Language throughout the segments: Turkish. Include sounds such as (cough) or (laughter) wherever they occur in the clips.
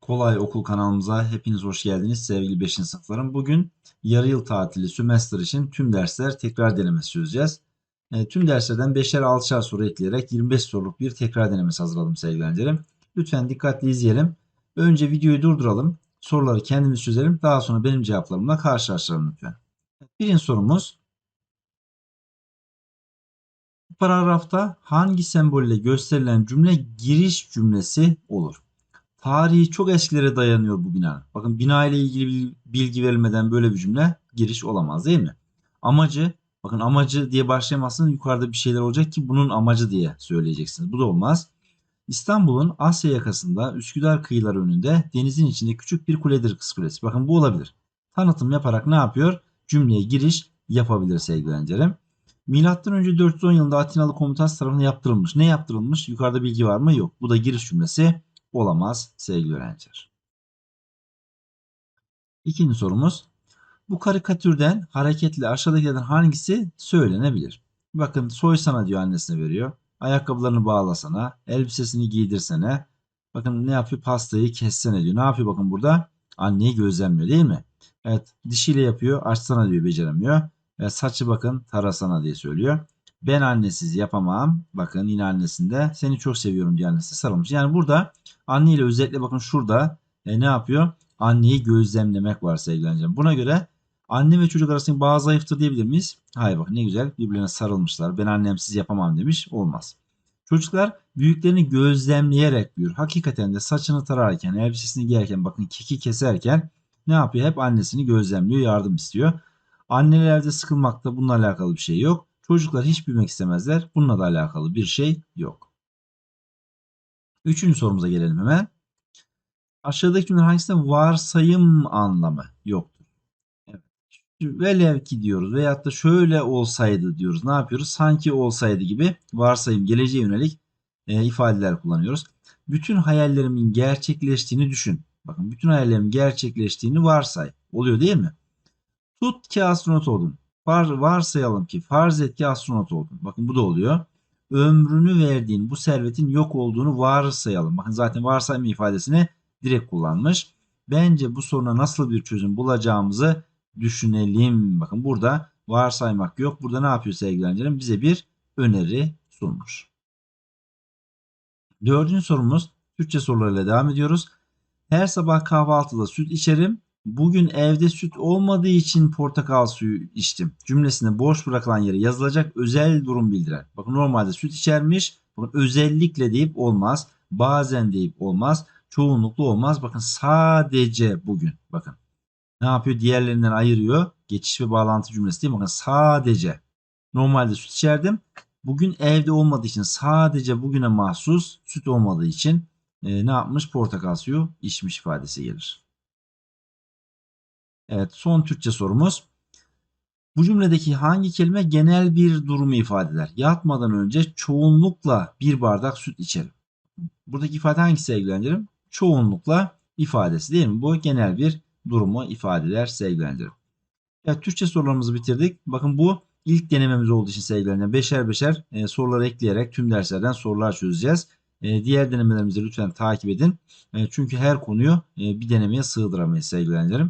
Kolay Okul kanalımıza hepiniz hoş geldiniz sevgili 5. sınıflarım. Bugün yarı yıl tatili semester için tüm dersler tekrar denemesi çözeceğiz. E, tüm derslerden 5'er 6'şer soru ekleyerek 25 soruluk bir tekrar denemesi hazırladım sevgili öğrencilerim. Lütfen dikkatli izleyelim. Önce videoyu durduralım. Soruları kendimiz çözelim. Daha sonra benim cevaplarımla karşılaştıralım lütfen. Birinci sorumuz. Bu paragrafta hangi sembolle gösterilen cümle giriş cümlesi olur? Tarihi çok eskilere dayanıyor bu bina. Bakın bina ile ilgili bil- bilgi verilmeden böyle bir cümle giriş olamaz değil mi? Amacı, bakın amacı diye başlayamazsınız. Yukarıda bir şeyler olacak ki bunun amacı diye söyleyeceksiniz. Bu da olmaz. İstanbul'un Asya yakasında Üsküdar kıyıları önünde denizin içinde küçük bir kuledir kız kulesi. Bakın bu olabilir. Tanıtım yaparak ne yapıyor? Cümleye giriş yapabilir sevgili öğrencilerim. Milattan önce 410 yılında Atinalı komutan tarafından yaptırılmış. Ne yaptırılmış? Yukarıda bilgi var mı? Yok. Bu da giriş cümlesi olamaz sevgili öğrenciler. İkinci sorumuz. Bu karikatürden hareketle aşağıdakilerden hangisi söylenebilir? Bakın soysana diyor annesine veriyor. Ayakkabılarını bağlasana. Elbisesini giydirsene. Bakın ne yapıyor? Pastayı kessene diyor. Ne yapıyor bakın burada? Anneyi gözlemliyor değil mi? Evet dişiyle yapıyor. Açsana diyor beceremiyor. Ve saçı bakın tarasana diye söylüyor. Ben annesiz yapamam. Bakın yine annesinde. Seni çok seviyorum diye annesi sarılmış. Yani burada anne ile özellikle bakın şurada e, ne yapıyor? Anneyi gözlemlemek var sevgili öğrencilerim. Buna göre anne ve çocuk arasında bağ zayıftır diyebilir miyiz? Hayır bak ne güzel birbirine sarılmışlar. Ben annemsiz yapamam demiş. Olmaz. Çocuklar büyüklerini gözlemleyerek büyür. Hakikaten de saçını tararken, elbisesini giyerken, bakın keki keserken ne yapıyor? Hep annesini gözlemliyor, yardım istiyor. Annelerde sıkılmakta bununla alakalı bir şey yok. Çocuklar hiç büyümek istemezler. Bununla da alakalı bir şey yok. Üçüncü sorumuza gelelim hemen. Aşağıdaki cümleler hangisinde varsayım anlamı yoktur? Evet. Velev ki diyoruz veyahut da şöyle olsaydı diyoruz. Ne yapıyoruz? Sanki olsaydı gibi varsayım geleceğe yönelik e, ifadeler kullanıyoruz. Bütün hayallerimin gerçekleştiğini düşün. Bakın bütün hayallerimin gerçekleştiğini varsay. Oluyor değil mi? Tut ki astronot oldun. Var, varsayalım ki farz et ki astronot oldun. Bakın bu da oluyor. Ömrünü verdiğin bu servetin yok olduğunu varsayalım. Bakın zaten varsayma ifadesini direkt kullanmış. Bence bu soruna nasıl bir çözüm bulacağımızı düşünelim. Bakın burada varsaymak yok. Burada ne yapıyor sevgili öğrencilerim? Bize bir öneri sunmuş. Dördüncü sorumuz Türkçe sorularıyla devam ediyoruz. Her sabah kahvaltıda süt içerim. Bugün evde süt olmadığı için portakal suyu içtim. Cümlesinde boş bırakılan yere yazılacak özel durum bildiren. Bakın normalde süt içermiş. Bakın özellikle deyip olmaz. Bazen deyip olmaz. Çoğunlukla olmaz. Bakın sadece bugün. Bakın. Ne yapıyor? Diğerlerinden ayırıyor. Geçiş ve bağlantı cümlesi değil? Bakın sadece. Normalde süt içerdim. Bugün evde olmadığı için sadece bugüne mahsus süt olmadığı için e, ne yapmış? Portakal suyu içmiş ifadesi gelir. Evet son Türkçe sorumuz. Bu cümledeki hangi kelime genel bir durumu ifade eder? Yatmadan önce çoğunlukla bir bardak süt içerim. Buradaki ifade hangisi sevgili öğrencilerim? Çoğunlukla ifadesi değil mi? Bu genel bir durumu ifade eder sevgili öğrencilerim. Evet Türkçe sorularımızı bitirdik. Bakın bu ilk denememiz olduğu için sevgili beşer beşer e, soruları ekleyerek tüm derslerden sorular çözeceğiz. E, diğer denemelerimizi lütfen takip edin. E, çünkü her konuyu e, bir denemeye sığdıramayız sevgili.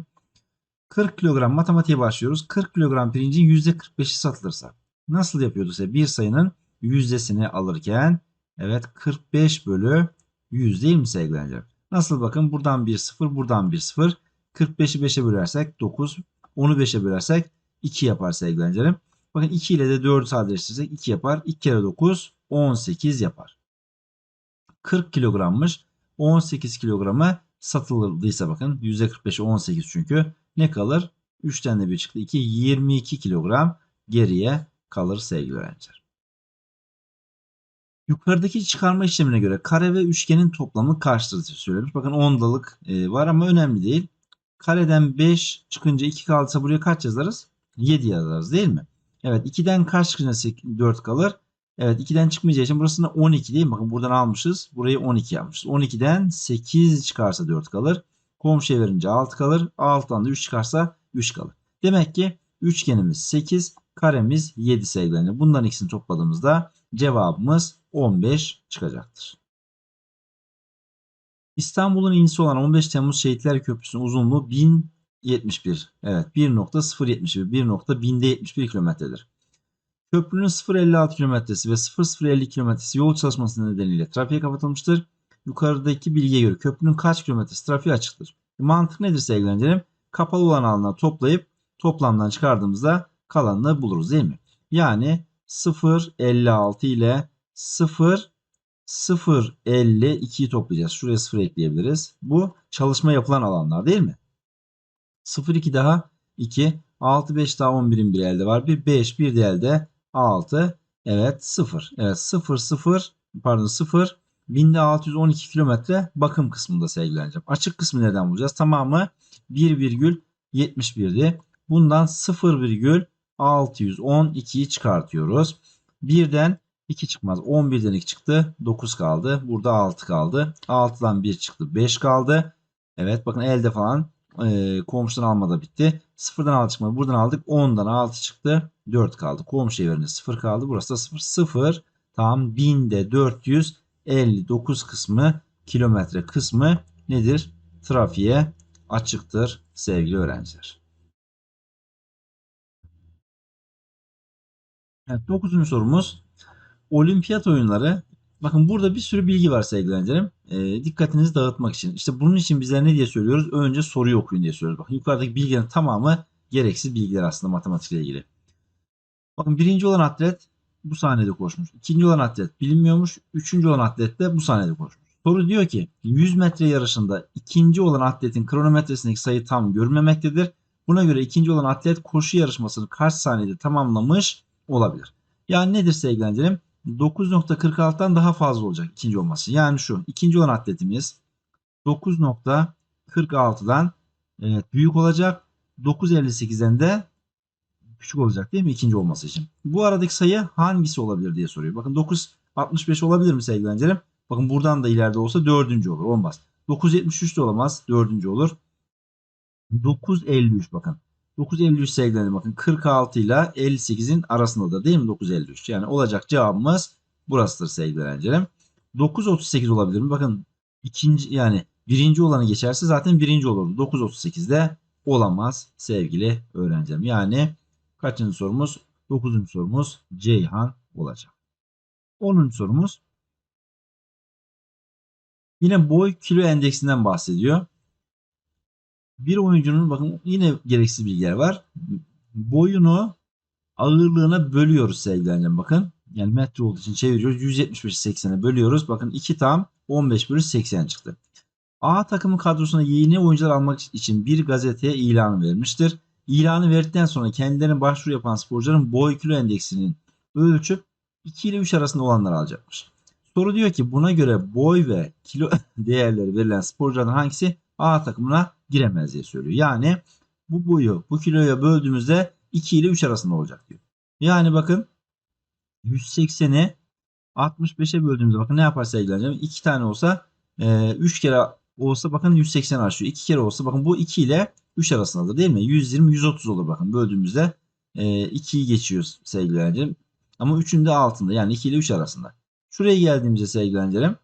40 kilogram matematiğe başlıyoruz. 40 kilogram pirincin %45'i satılırsa nasıl yapıyordu ise bir sayının yüzdesini alırken evet 45 bölü 100 değil mi sevgili öğrencilerim? Nasıl bakın buradan bir 0 buradan bir 0 45'i 5'e bölersek 9 10'u 5'e bölersek 2 yapar sevgili. Bakın 2 ile de 4'ü sadeleştirirsek 2 yapar. 2 kere 9 18 yapar. 40 kilogrammış. 18 kilogramı satıldıysa bakın %45'i 18 çünkü ne kalır? 3'ten de bir çıktı. 2 22 kilogram geriye kalır sevgili öğrenciler. Yukarıdaki çıkarma işlemine göre kare ve üçgenin toplamı kaçtır diye söylemiş. Bakın ondalık e, var ama önemli değil. Kareden 5 çıkınca 2 kaldıysa buraya kaç yazarız? 7 yazarız değil mi? Evet 2'den kaç çıkınca 4 kalır? Evet 2'den çıkmayacağı için burası da 12 değil mi? Bakın buradan almışız. Burayı 12 yapmışız. 12'den 8 çıkarsa 4 kalır. Komşuya verince 6 kalır. 6'dan da 3 çıkarsa 3 kalır. Demek ki üçgenimiz 8, karemiz 7 sevgilerini. Bundan ikisini topladığımızda cevabımız 15 çıkacaktır. İstanbul'un inisi olan 15 Temmuz Şehitler Köprüsü'nün uzunluğu 1071. Evet 1.071 1.1000'de 71 kilometredir. Köprünün 0.56 kilometresi ve 0.050 kilometresi yol çalışması nedeniyle trafiğe kapatılmıştır. Yukarıdaki bilgiye göre köprünün kaç kilometresi trafiğe açıktır? Mantık nedir sevgili öğrencilerim? Kapalı olan alanları toplayıp toplamdan çıkardığımızda kalanını buluruz değil mi? Yani 0.56 ile 0 0.52'yi toplayacağız. Şuraya 0 ekleyebiliriz. Bu çalışma yapılan alanlar değil mi? 0.2 daha 2. 6 5 daha 11'in bir elde var. Bir 5 bir de elde 6. Evet 0. Evet 0 0 pardon 0 binde 612 kilometre bakım kısmında öğrencim. Açık kısmı neden bulacağız? Tamamı 1,71'di. Bundan 0,612'yi çıkartıyoruz. Birden 2 çıkmaz. 11'den 2 çıktı. 9 kaldı. Burada 6 kaldı. 6'dan 1 çıktı. 5 kaldı. Evet bakın elde falan e, komşudan almada bitti. 0'dan 6 çıkmadı. Buradan aldık. 10'dan 6 çıktı. 4 kaldı. Komşuya verince 0 kaldı. Burası da 0. 0 tam 1000'de 459 kısmı kilometre kısmı nedir? Trafiğe açıktır sevgili öğrenciler. Evet, 9. sorumuz. Olimpiyat oyunları. Bakın burada bir sürü bilgi var sevgili öğrencilerim. E, dikkatinizi dağıtmak için. İşte bunun için bizler ne diye söylüyoruz? Önce soruyu okuyun diye söylüyoruz. Bakın yukarıdaki bilgilerin tamamı gereksiz bilgiler aslında matematikle ilgili. Bakın birinci olan atlet bu sahnede koşmuş. İkinci olan atlet bilinmiyormuş. Üçüncü olan atlet de bu sahnede koşmuş. Soru diyor ki 100 metre yarışında ikinci olan atletin kronometresindeki sayı tam görünmemektedir. Buna göre ikinci olan atlet koşu yarışmasını kaç saniyede tamamlamış olabilir? Yani nedir sevgili öğrencilerim? 9.46'dan daha fazla olacak ikinci olması. Yani şu ikinci olan atletimiz 9.46'dan evet, büyük olacak. 9.58'den de küçük olacak değil mi ikinci olması için? Bu aradaki sayı hangisi olabilir diye soruyor. Bakın 9.65 olabilir mi sevgili öğrencilerim? Bakın buradan da ileride olsa dördüncü olur. Olmaz. 9.73 de olamaz. Dördüncü olur. 9.53 bakın. 9.53 sevgilerim bakın 46 ile 58'in arasında da değil mi 9.53? Yani olacak cevabımız burasıdır sevgili öğrencilerim. 9.38 olabilir mi? Bakın ikinci yani birinci olanı geçerse zaten birinci olurdu. 9.38'de olamaz sevgili öğrencilerim. Yani kaçıncı sorumuz? 9. sorumuz Ceyhan olacak. 10. sorumuz yine boy kilo endeksinden bahsediyor bir oyuncunun bakın yine gereksiz bilgiler var. Boyunu ağırlığına bölüyoruz sevgili bakın. Yani metre olduğu için çeviriyoruz. 175'i 80'e bölüyoruz. Bakın 2 tam 15 bölü 80 çıktı. A takımı kadrosuna yeni oyuncular almak için bir gazeteye ilan vermiştir. İlanı verdikten sonra kendilerine başvuru yapan sporcuların boy kilo endeksinin ölçüp 2 ile 3 arasında olanları alacakmış. Soru diyor ki buna göre boy ve kilo (laughs) değerleri verilen sporculardan hangisi A takımına giremez diye söylüyor. Yani bu boyu bu kiloya böldüğümüzde 2 ile 3 arasında olacak diyor. Yani bakın 180'i 65'e böldüğümüzde bakın ne yapar sevgili 2 tane olsa 3 e, kere olsa bakın 180 aşıyor. 2 kere olsa bakın bu 2 ile 3 arasındadır değil mi? 120 130 olur bakın böldüğümüzde 2'yi e, geçiyoruz sevgili öğrencilerim. Ama 3'ün de altında yani 2 ile 3 arasında. Şuraya geldiğimizde sevgili öğrencilerim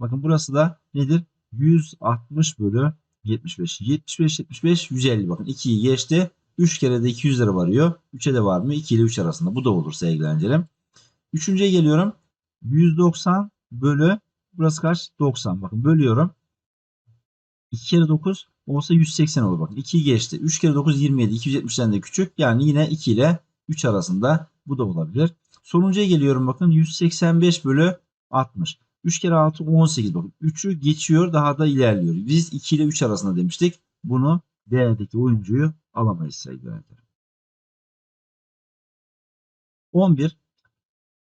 bakın burası da nedir? 160 bölü 75. 75, 75, 150 bakın 2'yi geçti. 3 kere de 200 lira varıyor. 3'e de var mı? 2 ile 3 arasında. Bu da olur sevgili öğrencilerim. Üçüncüye geliyorum. 190 bölü burası kaç? 90. Bakın bölüyorum. 2 kere 9 olsa 180 olur. Bakın 2'yi geçti. 3 kere 9 27. 270'den de küçük. Yani yine 2 ile 3 arasında. Bu da olabilir. Sonuncuya geliyorum bakın. 185 bölü 60. 3 kere 6 18 bakın. 3'ü geçiyor daha da ilerliyor. Biz 2 ile 3 arasında demiştik. Bunu D'deki oyuncuyu alamayız sevgili öğrenciler. 11.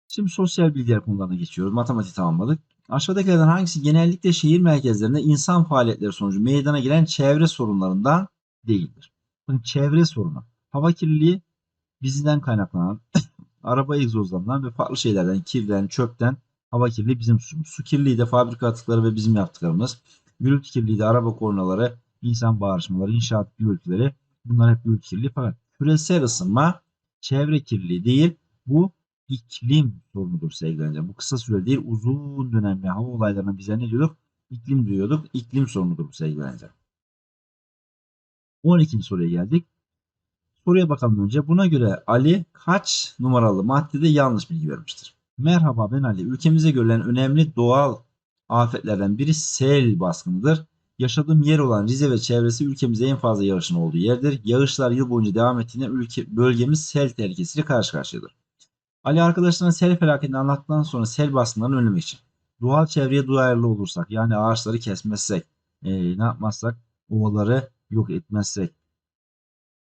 Şimdi sosyal bilgiler konularına geçiyoruz. Matematik tamamladık. Aşağıdakilerden hangisi genellikle şehir merkezlerinde insan faaliyetleri sonucu meydana gelen çevre sorunlarından değildir? Bakın çevre sorunu. Hava kirliliği bizden kaynaklanan, (coughs) araba egzozlarından ve farklı şeylerden, kirden, çöpten Hava kirliliği bizim suçumuz. Su kirliliği de fabrika atıkları ve bizim yaptıklarımız. Gürültü kirliliği de araba kornaları, insan bağırışmaları, inşaat gürültüleri. Bunlar hep gürültü kirliliği fakat küresel ısınma çevre kirliliği değil. Bu iklim sorunudur sevgili öğrenciler. Bu kısa süre değil uzun dönemli hava olaylarına bize ne diyorduk? İklim diyorduk. İklim sorunudur bu sevgili öğrenciler. 12. soruya geldik. Soruya bakalım önce. Buna göre Ali kaç numaralı maddede yanlış bilgi vermiştir? Merhaba ben Ali. Ülkemize görülen önemli doğal afetlerden biri sel baskınıdır. Yaşadığım yer olan Rize ve çevresi ülkemizde en fazla yağışın olduğu yerdir. Yağışlar yıl boyunca devam ettiğinde ülke, bölgemiz sel tehlikesiyle karşı karşıyadır. Ali arkadaşlarına sel felaketini anlattıktan sonra sel baskınlarını önlemek için doğal çevreye duyarlı olursak yani ağaçları kesmezsek e, ne yapmazsak ovaları yok etmezsek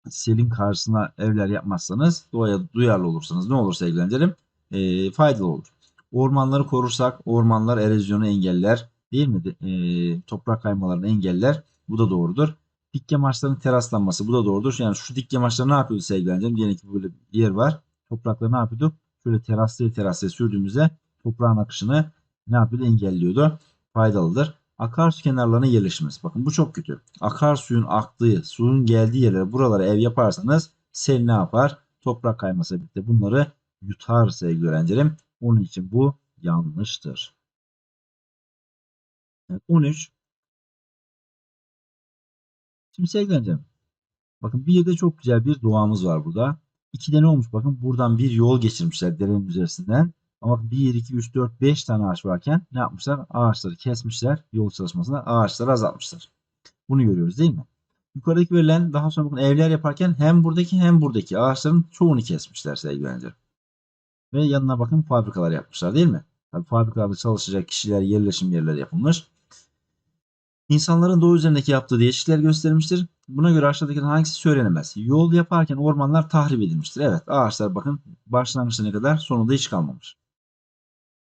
selin karşısına evler yapmazsanız doğaya duyarlı olursanız ne olur sevgili? E, faydalı olur. Ormanları korursak ormanlar erozyonu engeller değil mi? E, toprak kaymalarını engeller. Bu da doğrudur. Dik yamaçların teraslanması bu da doğrudur. Yani şu dik yamaçlar ne yapıyordu sevgili öğrencilerim? Diyelim ki böyle bir yer var. Toprakları ne yapıyordu? Şöyle teraslı teraslı sürdüğümüzde toprağın akışını ne yapıyordu? Engelliyordu. Faydalıdır. Akarsu kenarlarına yerleşmesi. Bakın bu çok kötü. Akarsuyun aktığı, suyun geldiği yerlere buralara ev yaparsanız sel ne yapar? Toprak kayması birlikte bunları yutar sevgili öğrencilerim. Onun için bu yanlıştır. Evet, 13. Şimdi sevgili öğrencilerim. Bakın bir de çok güzel bir doğamız var burada. İki de ne olmuş? Bakın buradan bir yol geçirmişler derenin üzerisinden. Ama 1, 2, 3, 4, 5 tane ağaç varken ne yapmışlar? Ağaçları kesmişler. Yol çalışmasında ağaçları azaltmışlar. Bunu görüyoruz değil mi? Yukarıdaki verilen daha sonra bakın evler yaparken hem buradaki hem buradaki ağaçların çoğunu kesmişler sevgili öğrenciler. Ve yanına bakın fabrikalar yapmışlar değil mi? Tabii fabrikalarda çalışacak kişiler yerleşim yerleri yapılmış. İnsanların doğu üzerindeki yaptığı değişiklikler gösterilmiştir. Buna göre aşağıdakilerin hangisi söylenemez? Yol yaparken ormanlar tahrip edilmiştir. Evet ağaçlar bakın başlangıçta ne kadar sonunda hiç kalmamış.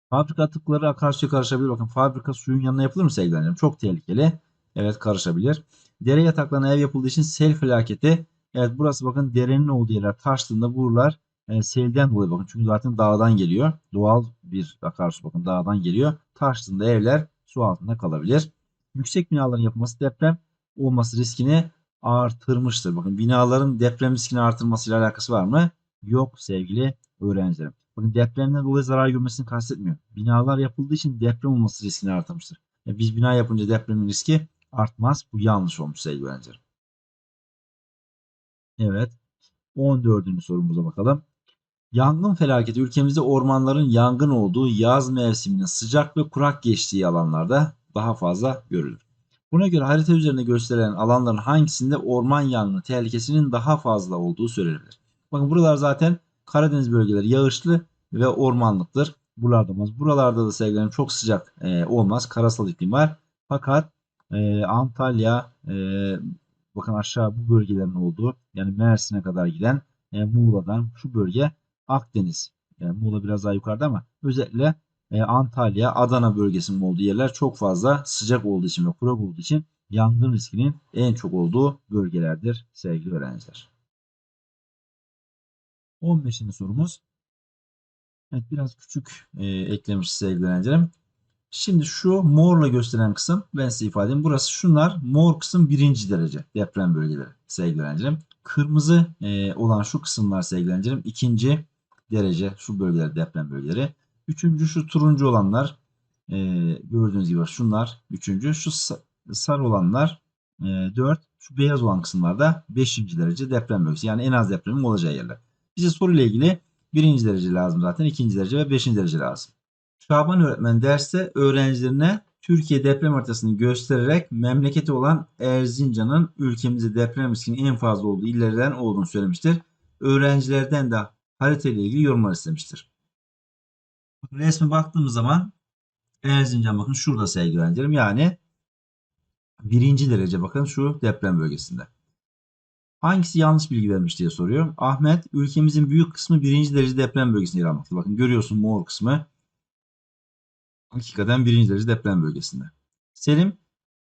Fabrika atıkları akarsuya karışabilir. Bakın fabrika suyun yanına yapılır mı sevgili öğrencilerim? Çok tehlikeli. Evet karışabilir. Dere yataklarına ev yapıldığı için sel felaketi. Evet burası bakın derenin olduğu yerler taştığında buralar e, selden dolayı bakın. Çünkü zaten dağdan geliyor. Doğal bir akarsu bakın dağdan geliyor. Taştığında evler su altında kalabilir. Yüksek binaların yapılması deprem olması riskini artırmıştır. Bakın binaların deprem riskini artırmasıyla alakası var mı? Yok sevgili öğrencilerim. Bakın depremden dolayı zarar görmesini kastetmiyor. Binalar yapıldığı için deprem olması riskini artırmıştır. Yani biz bina yapınca depremin riski artmaz. Bu yanlış olmuş sevgili öğrencilerim. Evet. 14. sorumuza bakalım. Yangın felaketi ülkemizde ormanların yangın olduğu yaz mevsiminin sıcak ve kurak geçtiği alanlarda daha fazla görülür. Buna göre harita üzerinde gösterilen alanların hangisinde orman yangını tehlikesinin daha fazla olduğu söylenebilir. Bakın buralar zaten Karadeniz bölgeleri yağışlı ve ormanlıktır. Buralarda olmaz. Buralarda da sevgilerim çok sıcak e, olmaz. Karasal iklim var. Fakat e, Antalya e, bakın aşağı bu bölgelerin olduğu yani Mersin'e kadar giden e, Muğla'dan şu bölge Akdeniz. Yani Muğla biraz daha yukarıda ama özellikle e, Antalya, Adana bölgesinin olduğu yerler çok fazla sıcak olduğu için ve kurak olduğu için yangın riskinin en çok olduğu bölgelerdir sevgili öğrenciler. 15. sorumuz. Evet biraz küçük e, eklemiş sevgili öğrencilerim. Şimdi şu morla gösteren kısım ben size ifade edeyim. Burası şunlar mor kısım birinci derece deprem bölgeleri sevgili öğrencilerim. Kırmızı e, olan şu kısımlar sevgili öğrencilerim ikinci derece şu bölgeler deprem bölgeleri. Üçüncü şu turuncu olanlar e, gördüğünüz gibi şunlar üçüncü. Şu sarı olanlar e, dört. Şu beyaz olan kısımlarda beşinci derece deprem bölgesi. Yani en az depremin olacağı yerler. Bize soruyla ilgili birinci derece lazım zaten. ikinci derece ve beşinci derece lazım. Şaban öğretmen derste öğrencilerine Türkiye deprem haritasını göstererek memleketi olan Erzincan'ın ülkemizde deprem riskinin en fazla olduğu illerden olduğunu söylemiştir. Öğrencilerden de harita ile ilgili yorumlar istemiştir. Resme baktığımız zaman Erzincan bakın şurada sevgili. Yani birinci derece bakın şu deprem bölgesinde. Hangisi yanlış bilgi vermiş diye soruyor. Ahmet ülkemizin büyük kısmı birinci derece deprem bölgesinde yer almakta. Bakın görüyorsun mor kısmı. Hakikaten birinci derece deprem bölgesinde. Selim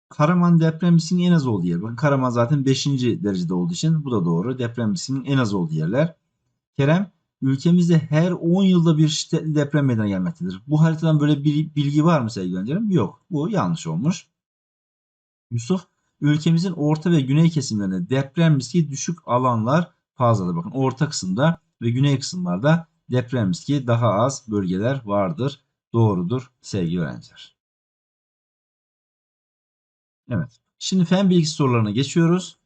Karaman deprem riskinin en az olduğu yer. Bakın Karaman zaten 5. derecede olduğu için bu da doğru. Deprem riskinin en az olduğu yerler. Kerem ülkemizde her 10 yılda bir şiddetli deprem meydana gelmektedir. Bu haritadan böyle bir bilgi var mı sevgili öğrencilerim? Yok. Bu yanlış olmuş. Yusuf ülkemizin orta ve güney kesimlerinde deprem riski düşük alanlar fazladır. Bakın orta kısımda ve güney kısımlarda deprem riski daha az bölgeler vardır. Doğrudur sevgili öğrenciler. Evet. Şimdi fen bilgisi sorularına geçiyoruz.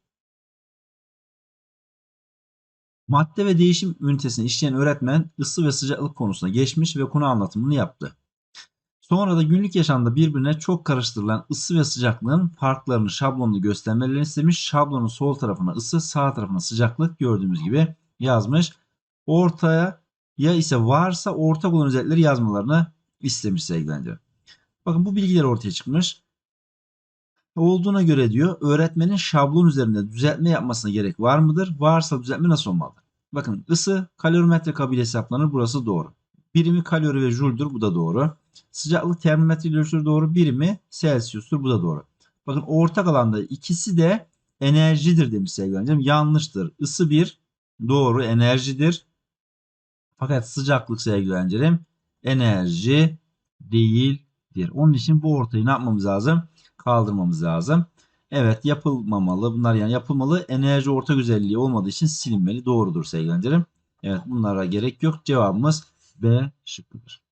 Madde ve değişim ünitesini işleyen öğretmen ısı ve sıcaklık konusuna geçmiş ve konu anlatımını yaptı. Sonra da günlük yaşamda birbirine çok karıştırılan ısı ve sıcaklığın farklarını şablonlu göstermelerini istemiş. Şablonun sol tarafına ısı, sağ tarafına sıcaklık gördüğümüz gibi yazmış. Ortaya ya ise varsa ortak olan özellikleri yazmalarını istemiş sevgili Bakın bu bilgiler ortaya çıkmış. Olduğuna göre diyor öğretmenin şablon üzerinde düzeltme yapmasına gerek var mıdır? Varsa düzeltme nasıl olmalı? Bakın ısı kalorimetre kabıyla hesaplanır. Burası doğru. Birimi kalori ve jüldür. Bu da doğru. Sıcaklık termometre ile doğru. Birimi Celsius'tur. Bu da doğru. Bakın ortak alanda ikisi de enerjidir demiş sevgili öğrencim. Yanlıştır. Isı bir doğru enerjidir. Fakat sıcaklık sevgili öğrencilerim enerji değildir. Onun için bu ortayı ne yapmamız lazım? Kaldırmamız lazım. Evet yapılmamalı. Bunlar yani yapılmalı. Enerji ortak özelliği olmadığı için silinmeli. Doğrudur sevgili öğrencilerim. Evet bunlara gerek yok. Cevabımız B şıkkıdır.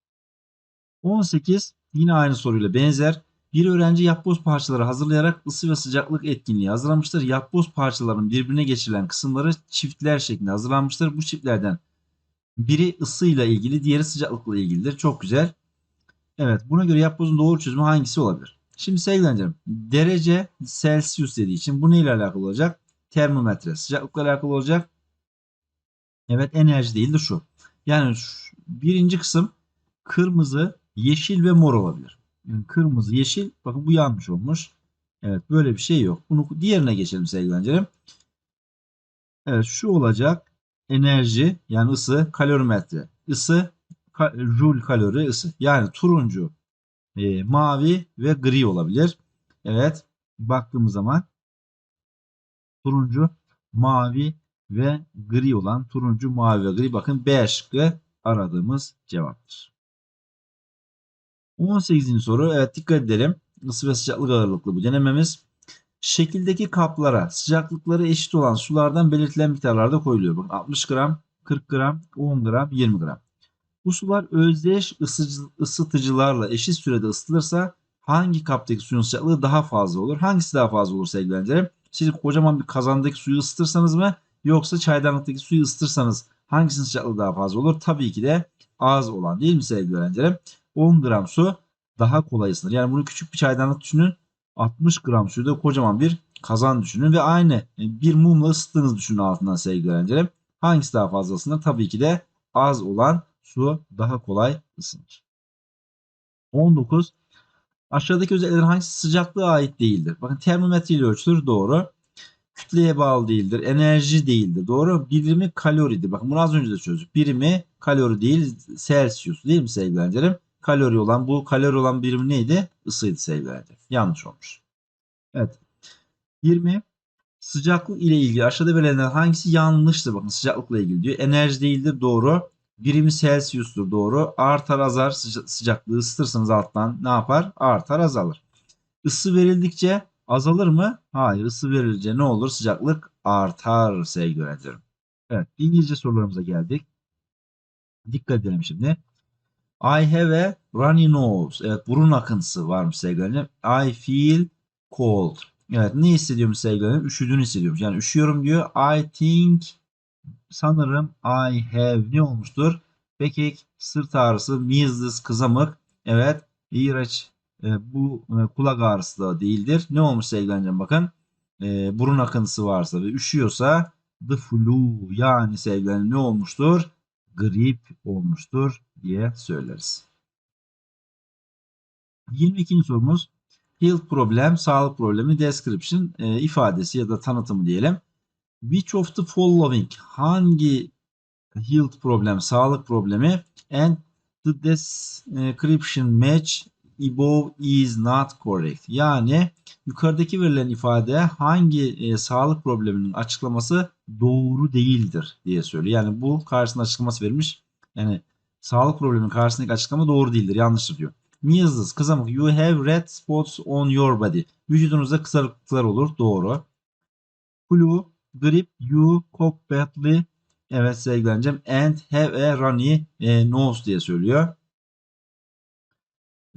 18 yine aynı soruyla benzer. Bir öğrenci yapboz parçaları hazırlayarak ısı ve sıcaklık etkinliği hazırlamıştır. Yapboz parçalarının birbirine geçirilen kısımları çiftler şeklinde hazırlanmıştır. Bu çiftlerden biri ısıyla ilgili, diğeri sıcaklıkla ilgilidir. Çok güzel. Evet, buna göre yapbozun doğru çözümü hangisi olabilir? Şimdi sevgili öğrencilerim, derece Celsius dediği için bu neyle alakalı olacak? Termometre, sıcaklıkla alakalı olacak. Evet, enerji değildir şu. Yani şu, birinci kısım kırmızı, yeşil ve mor olabilir. Yani kırmızı, yeşil, bakın bu yanlış olmuş. Evet, böyle bir şey yok. Bunu diğerine geçelim sevgili öğrencilerim. Evet, şu olacak enerji yani ısı kalorimetre. Isı ka, joule kalori ısı. Yani turuncu, e, mavi ve gri olabilir. Evet baktığımız zaman turuncu, mavi ve gri olan turuncu, mavi ve gri. Bakın B şıkkı aradığımız cevaptır. 18. soru. Evet dikkat edelim. Isı ve sıcaklık ağırlıklı bu denememiz. Şekildeki kaplara sıcaklıkları eşit olan sulardan belirtilen miktarlarda koyuluyor. Bakın 60 gram, 40 gram, 10 gram, 20 gram. Bu sular özdeş ısıtıcılarla eşit sürede ısıtılırsa hangi kaptaki suyun sıcaklığı daha fazla olur? Hangisi daha fazla olur sevgili öğrencilerim? Siz kocaman bir kazandaki suyu ısıtırsanız mı yoksa çaydanlıktaki suyu ısıtırsanız hangisinin sıcaklığı daha fazla olur? Tabii ki de az olan değil mi sevgili öğrencilerim? 10 gram su daha kolay ısınır. Yani bunu küçük bir çaydanlık düşünün. 60 gram suyu da kocaman bir kazan düşünün ve aynı bir mumla ısıttığınızı düşünün altından sevgili öğrencilerim. Hangisi daha fazla ısınır? Tabii ki de az olan su daha kolay ısınır. 19. Aşağıdaki özelliklerin hangisi sıcaklığa ait değildir? Bakın termometre ile ölçülür doğru. Kütleye bağlı değildir. Enerji değildir. Doğru. Birimi kaloridir. Bakın bunu az önce de çözdük. Birimi kalori değil Celsius değil mi sevgili? Kalori olan bu kalori olan birimi neydi? Isıydı sevgili. Yanlış olmuş. Evet. 20. Sıcaklık ile ilgili aşağıda verilenler hangisi yanlıştır? Bakın sıcaklıkla ilgili diyor. Enerji değildir. Doğru. Birimi Celsius'tur doğru. Artar azar sıcaklığı ısıtırsanız alttan ne yapar? Artar azalır. Isı verildikçe azalır mı? Hayır. Isı verilince ne olur? Sıcaklık artar sevgili öğrencilerim. Evet. İngilizce sorularımıza geldik. Dikkat edelim şimdi. I have a runny nose. Evet burun akıntısı varmış sevgili öğrencilerim. I feel cold. Evet ne hissediyorum sevgili öğrencilerim? Üşüdüğünü hissediyorum. Yani üşüyorum diyor. I think sanırım I have ne olmuştur? Pekik, sırt ağrısı, measles, kızamık. Evet, iğrenç. E, bu e, kulak ağrısı da değildir. Ne olmuş sevgili bakın. E, burun akıntısı varsa ve üşüyorsa the flu yani sevgili ne olmuştur? Grip olmuştur diye söyleriz. 22. sorumuz health problem, sağlık problemi, description e, ifadesi ya da tanıtımı diyelim. Which of the following hangi health problem, sağlık problemi and the description match above is not correct. Yani yukarıdaki verilen ifade hangi e, sağlık probleminin açıklaması doğru değildir diye söylüyor. Yani bu karşısında açıklaması vermiş. Yani sağlık probleminin karşısındaki açıklama doğru değildir. Yanlıştır diyor. Measles, kızamık. You have red spots on your body. Vücudunuzda kızarıklıklar olur. Doğru. Flu, grip, you cough badly Evet sevgilencim. And have a runny e, nose diye söylüyor.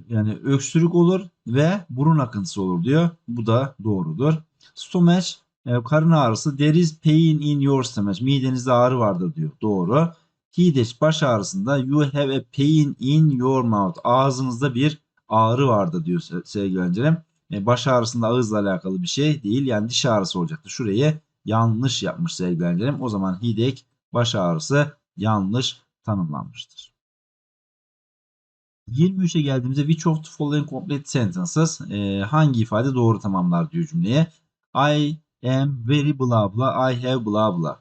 Yani öksürük olur ve burun akıntısı olur diyor. Bu da doğrudur. Stomach e, karın ağrısı. There is pain in your stomach. Midenizde ağrı vardır diyor. Doğru. Headache baş ağrısında you have a pain in your mouth. Ağzınızda bir ağrı vardır diyor se- sevgili öğrencilerim. E, baş ağrısında ağızla alakalı bir şey değil. Yani diş ağrısı olacaktı. Şurayı yanlış yapmış sevgili öğrencilerim. O zaman headache baş ağrısı yanlış tanımlanmıştır. 23'e geldiğimizde which of the following complete sentences e, hangi ifade doğru tamamlar diyor cümleye. I am very blah blah, I have blah blah.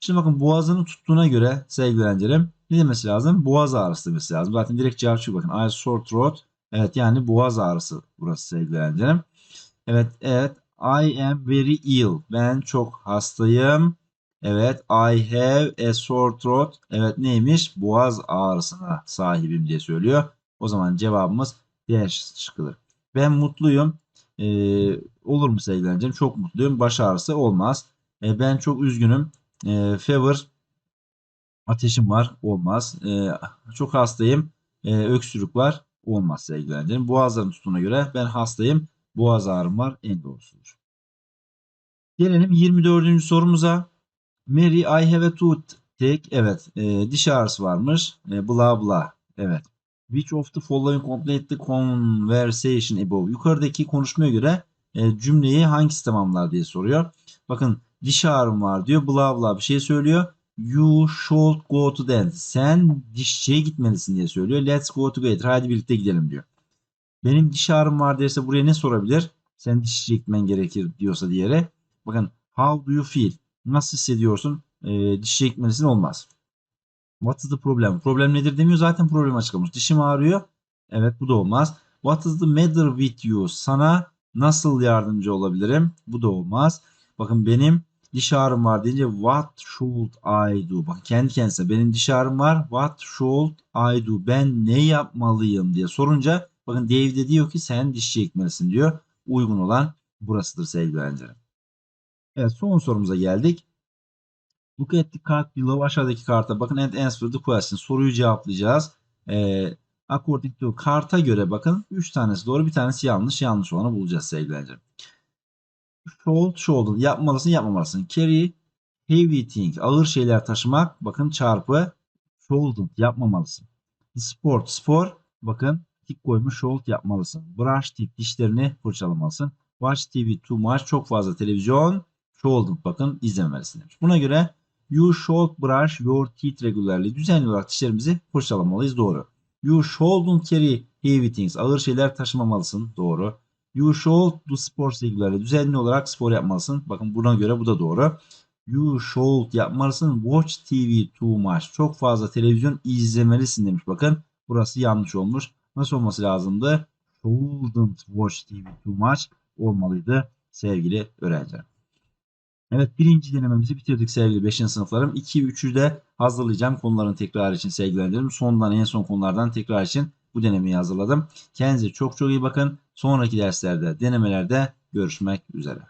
Şimdi bakın boğazını tuttuğuna göre sevgili öğrencilerim ne demesi lazım? Boğaz ağrısı demesi lazım. Zaten direkt cevap şu bakın. I sore throat. Evet yani boğaz ağrısı burası sevgili öğrencilerim. Evet evet. I am very ill. Ben çok hastayım. Evet. I have a sore throat. Evet neymiş? Boğaz ağrısına sahibim diye söylüyor. O zaman cevabımız D şıkkıdır. Ben mutluyum. Ee, olur mu sevgili? Çok mutluyum. Baş ağrısı olmaz. E, ben çok üzgünüm. E, fever ateşim var. Olmaz. E, çok hastayım. E, öksürük var. Olmaz sevgili. Boğazların tuttuğuna göre ben hastayım. Boğaz ağrım var. En doğrusudur. Gelelim 24. sorumuza. Mary I have a toothache. Evet. E, diş ağrısı varmış. E, bla bla. Evet. Which of the following complete the conversation above? Yukarıdaki konuşmaya göre e, cümleyi hangisi tamamlar diye soruyor. Bakın diş ağrım var diyor. Bla bla bir şey söylüyor. You should go to dentist. Sen dişçiye gitmelisin diye söylüyor. Let's go together. Hadi birlikte gidelim diyor. Benim diş ağrım var derse buraya ne sorabilir? Sen dişçiye gitmen gerekir diyorsa diğeri. Bakın how do you feel? Nasıl hissediyorsun? E, dişçiye gitmelisin olmaz. What is the problem? Problem nedir demiyor. Zaten problemi açıklamış. Dişim ağrıyor. Evet bu da olmaz. What is the matter with you? Sana nasıl yardımcı olabilirim? Bu da olmaz. Bakın benim diş ağrım var deyince what should I do? Bakın kendi kendisine benim diş ağrım var. What should I do? Ben ne yapmalıyım diye sorunca bakın Dave de diyor ki sen dişçiye gitmelisin diyor. Uygun olan burasıdır sevgili öğrencilerim. Evet son sorumuza geldik. Look at the card below. Aşağıdaki karta bakın and answer the question. Soruyu cevaplayacağız. Ee, according to karta göre bakın 3 tanesi doğru bir tanesi yanlış. Yanlış olanı bulacağız sevgili öğrencilerim. Should, should. Yapmalısın, yapmamalısın. Carry, heavy thing. Ağır şeyler taşımak. Bakın çarpı. Shouldn't. Yapmamalısın. Sport, spor. Bakın tik koymuş. Should yapmalısın. Brush teeth. Dişlerini fırçalamalısın. Watch TV too much. Çok fazla televizyon. Shouldn't. Bakın izlememelisin demiş. Buna göre You should brush your teeth regularly. Düzenli olarak dişlerimizi fırçalamalıyız. Doğru. You shouldn't carry heavy things. Ağır şeyler taşımamalısın. Doğru. You should do sports regularly. Düzenli olarak spor yapmalısın. Bakın buna göre bu da doğru. You should yapmalısın. Watch TV too much. Çok fazla televizyon izlemelisin demiş. Bakın burası yanlış olmuş. Nasıl olması lazımdı? Shouldn't watch TV too much olmalıydı sevgili öğrenciler. Evet birinci denememizi bitirdik sevgili 5. sınıflarım. 2 3'ü de hazırlayacağım konuların tekrar için sevgili öğrencilerim. Sondan en son konulardan tekrar için bu denemeyi hazırladım. Kendinize çok çok iyi bakın. Sonraki derslerde, denemelerde görüşmek üzere.